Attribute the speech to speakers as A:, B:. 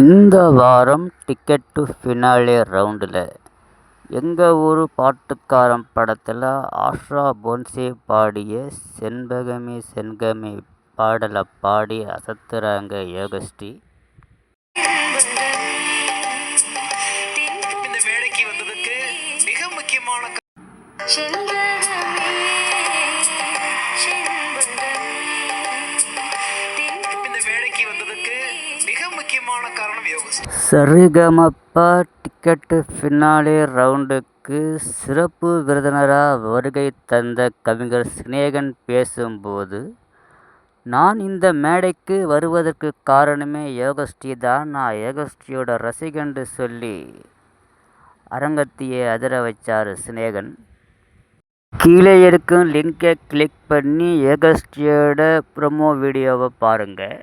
A: இந்த வாரம் ticket to finale ரவுண்டில் எங்கள் ஊர் பாட்டுக்காரன் படத்தில் ஆஷா போன்ஸே பாடிய செண்பகமே செண்பகமே பாடலை பாடி அசத்துறாங்க யோகஸ்ரீ
B: இந்த மேடைக்கு வந்ததுக்கு மிக முக்கியமான முக்கியமான காரணம் யோகஸ்ரீ
A: சரிகமப்பா டிக்கெட்டு ஃபினாலே ரவுண்டுக்கு சிறப்பு விருந்தினராக வருகை தந்த கவிஞர் சிநேகன் பேசும்போது நான் இந்த மேடைக்கு வருவதற்கு காரணமே யோகஸ்ரீ தான். நான் யோகஸ்ரீயோட ரசிகன்று சொல்லி அரங்கத்தையே அதிர வச்சார் சிநேகன். கீழே இருக்கும் லிங்கை கிளிக் பண்ணி யோகஸ்ரீயோட ப்ரொமோ வீடியோவை பாருங்கள்